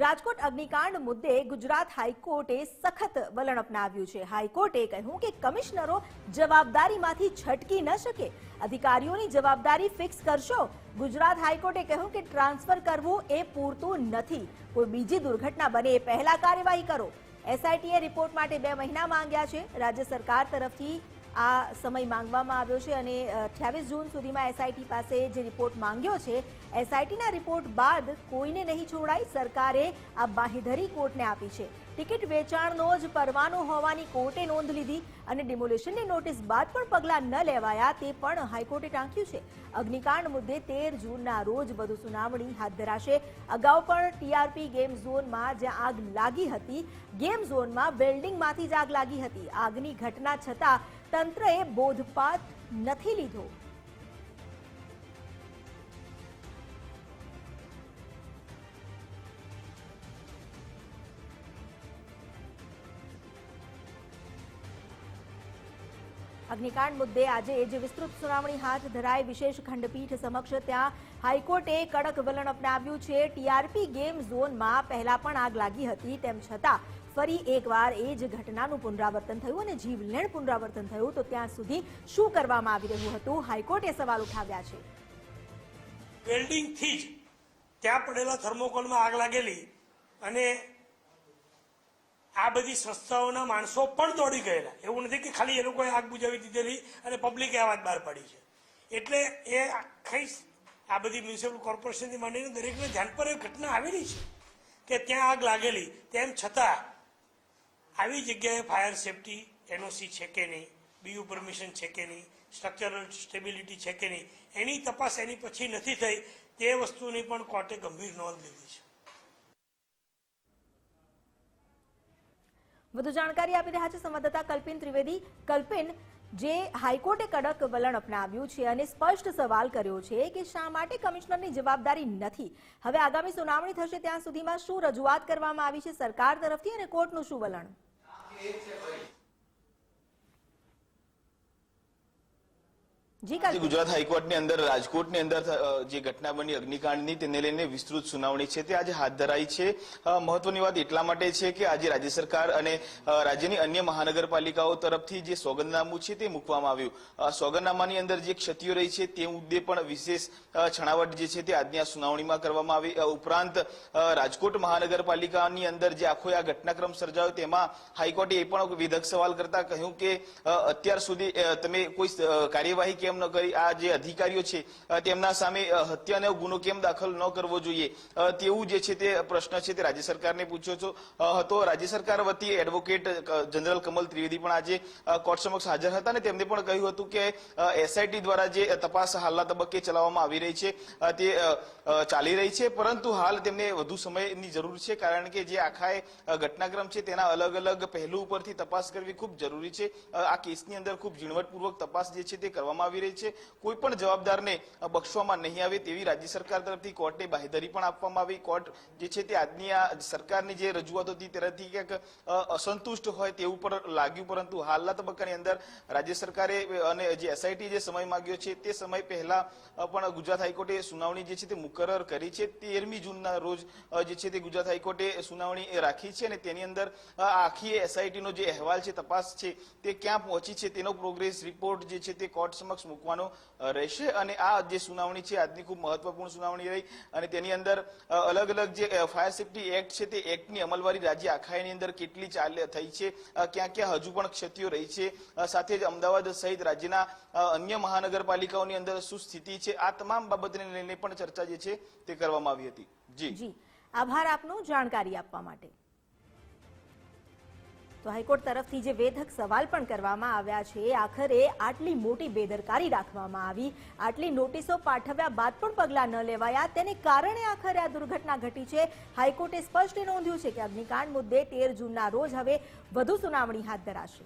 રાજકોટ અગ્નિકાંડ મુદ્દે ગુજરાત હાઈકોર્ટે સખત વલણ અપનાવ્યું છે. હાઈકોર્ટે કહ્યું કે કમિશનરો જવાબદારીમાંથી છટકી ન શકે. અધિકારીઓની જવાબદારી ફિક્સ કરશો. ગુજરાત હાઈકોર્ટે કહ્યું કે ટ્રાન્સફર કરવું એ પૂરતું નથી. કોઈ બીજી દુર્ઘટના બને એ પહેલા કાર્યવાહી કરો. એસઆઈટીએ રિપોર્ટ માટે બે મહિના માંગ્યા છે. રાજ્ય સરકાર તરફથી આ સમય માંગવામાં આવ્યો છે અને અઠ્યાવીસ જૂન સુધીમાં એસઆઈટી પાસે જે રિપોર્ટ માંગ્યો છે એસઆઈટીના રિપોર્ટ બાદ કોઈને નહીં છોડાય, સરકારે આ બાહીધરી કોર્ટને આપી છે. ટિકિટ વેચાણનો જ પરવાનો હોવાની કોર્ટે નોંધ લીધી અને ડિમોલેશનની નોટિસ બાદ પણ પગલાં ન લેવાયા તે પણ હાઈકોર્ટે ટાંક્યું છે. અગ્નિકાંડ મુદ્દે તેર જૂનના રોજ વધુ સુનાવણી હાથ ધરાશે. અગાઉ પણ ટીઆરપી ગેમ ઝોનમાં જ્યાં આગ લાગી હતી, ગેમ ઝોનમાં બિલ્ડિંગમાંથી જ આગ લાગી હતી. આગની ઘટના છતાં તંત્રએ બોધપાત નથી લીધો. અગ્નિકાંડ મુદ્દે આજે જે વિસ્તૃત સુનાવણી હાથ ધરાઈ વિશેષ ખંડપીઠ સમક્ષ ત્યાં હાઈકોર્ટે કડક વલણ અપનાવ્યું છે. ટીઆરપી ગેમ ઝોનમાં પહેલા પણ આગ લાગી હતી, તેમ છતાં ફરી એકવાર એ જ ઘટનાનું પુનરાવર્તન થયું અને જીવલેણ પુનરાવર્તન થયું તો ત્યાં સુધી શું કરવામાં આવી રહ્યું હતું? હાઈકોર્ટે સવાલ ઉઠાવ્યા છે. વેલ્ડિંગથી જ ત્યાં પડેલા થર્મોકોલમાં આગ લાગેલી અને આ બધી સંસ્થાઓના માણસો પણ દોડી ગયેલા. એવું નથી કે ખાલી એ લોકોએ આગ બુજાવી દીધેલી અને પબ્લિકે આ વાત બહાર પાડી છે. એટલે એ આખી આ બધી મ્યુનિસિપલ કોર્પોરેશનથી માંડીને દરેકને ધ્યાન પર એ ઘટના આવેલી છે કે ત્યાં આગ લાગેલી. તેમ છતાં આવી જગ્યાએ ફાયર સેફટી એનઓસી છે કે નહીં બીયુ પરમિશન છે કે નહીં સ્ટ્રક્ચરલ સ્ટેબિલિટી છે કે નહીં, એની તપાસ એની પછી નથી થઈ, તે વસ્તુની પણ કોર્ટે ગંભીર નોંધ લીધી છે. વધુ જાણકારી આપી રહ્યા છે સંવાદદાતા કલ્પિન ત્રિવેદી. કલ્પિન, જે હાઈકોર્ટે કડક વલણ અપનાવ્યું છે અને સ્પષ્ટ સવાલ કર્યો છે કે શા માટે કમિશનરની જવાબદારી નથી? હવે આગામી સુનાવણી થશે, ત્યાં સુધીમાં શું રજૂઆત કરવામાં આવી છે સરકાર તરફથી અને કોર્ટનું શું વલણ? જી આજે ગુજરાત હાઈકોર્ટની અંદર, રાજકોટની અંદર જે ઘટના બની અગ્નિકાંડની, તેને લઈને વિસ્તૃત સુનાવણી છે. તે આજે હાથ ધરાઈ છે. મહત્વની વાત એટલા માટે છે કે આજે રાજ્ય સરકાર અને રાજ્યની અન્ય મહાનગરપાલિકાઓ તરફથી જે સોગંદનામું છે તે મૂકવામાં આવ્યું. સોગંદનામાની અંદર જે ક્ષતિઓ રહી છે તે મુદ્દે પણ વિશેષ છણાવટ જે છે તે આજની આ સુનાવણીમાં કરવામાં આવી. ઉપરાંત રાજકોટ મહાનગરપાલિકાની અંદર જે આખો આ ઘટનાક્રમ સર્જાયો તેમાં હાઈકોર્ટે એ પણ વિધક સવાલ કરતા કહ્યું કે અત્યાર સુધી તમે કોઈ કાર્યવાહી કેમ ન કરી આ જે અધિકારીઓ છે તેમના સામે હત્યાનો ગુનો કેમ દાખલ ન કરવો જોઈએ? તેવું જે છે તે પ્રશ્ન છે તે રાજ્ય સરકારને પૂછ્યો છો. હતો રાજ્ય સરકાર વતી એડવોકેટ જનરલ કમલ ત્રિવેદી પણ આજે કોર્ટ સમક્ષ હાજર હતા અને તેમને પણ કહ્યું હતું કે એસઆઈટી દ્વારા જે તપાસ હાલના તબક્કે ચલાવવામાં આવી રહી છે તે ચાલી રહી છે. પરંતુ હાલ તેમને વધુ સમયની જરૂર છે કારણ કે જે આખા અ, ઘટનાક્રમ છે તેના અલગ અલગ પહેલું ઉપરથી તપાસ કરવી ખૂબ જરૂરી છે. આ કેસની અંદર ખૂબ ઝીણવટપૂર્વક તપાસ જે છે તે કરવામાં આવી રહી છે. કોઈ પણ જવાબદારને બક્ષવામાં નહીં આવે તેવી રાજ્ય સરકાર તરફથી કોર્ટને બાહેધરી પણ આપવામાં આવી. કોર્ટ જે છે તે આજની આ સરકારની જે રજૂઆત હતી તેનાથી ક્યાંક અસંતુષ્ટ હોય તેવું પણ લાગ્યું. પરંતુ હાલના તબક્કાની અંદર રાજ્ય સરકારે અને જે એસઆઈટી જે સમય માંગ્યો છે તે સમય પહેલા પણ ગુજરાત હાઈકોર્ટે સુનાવણી જે છે તે મુકરર કરી છે. તેરમી જૂનના રોજ જે છે તે ગુજરાત હાઈકોર્ટે સુનાવણી રાખી છે અને તેની અંદર આખી એસઆઈટીનો જે અહેવાલ છે, તપાસ છે તે ક્યાં પહોંચી છે તેનો પ્રોગ્રેસ રિપોર્ટ જે છે તે કોર્ટ સમક્ષ મૂકવાનો રહેશે અને આ જે સુનાવણી છે, આજની ખૂબ મહત્વપૂર્ણ સુનાવણી રહી અને તેની અંદર અલગ અલગ જે ફાયર સેફટી એક્ટ છે તે એક્ટની અમલવારી રાજ્ય આખાની અંદર કેટલી ચાલે, થઈ છે ક્યાં ક્યાં હજુ પણ ક્ષતિઓ રહી છે સાથે જ અમદાવાદ સહિત રાજ્યના અન્ય મહાનગરપાલિકાઓની અંદર શું સ્થિતિ છે, આ તમામ બાબતને લઈને પણ ચર્ચા જે છે તે કરવામાં આવી હતી. જી. જી. આભાર આપનો જાણકારી આપવા માટે. તો હાઈકોર્ટ તરફથી જે વેધક સવાલ પણ કરવામાં આવ્યા છે આખરે આટલી મોટી બેદરકારી રાખવામાં આવી. આટલી નોટિસો પાઠવ્યા બાદ પણ પગલાં ન લેવાયા. તેને કારણે આખરે આ દુર્ઘટના ઘટી છે. હાઈકોર્ટે સ્પષ્ટ નોંધ્યું છે કે અગ્નિકાંડ મુદ્દે તેર જૂનના રોજ હવે વધુ સુનાવણી હાથ ધરાશે.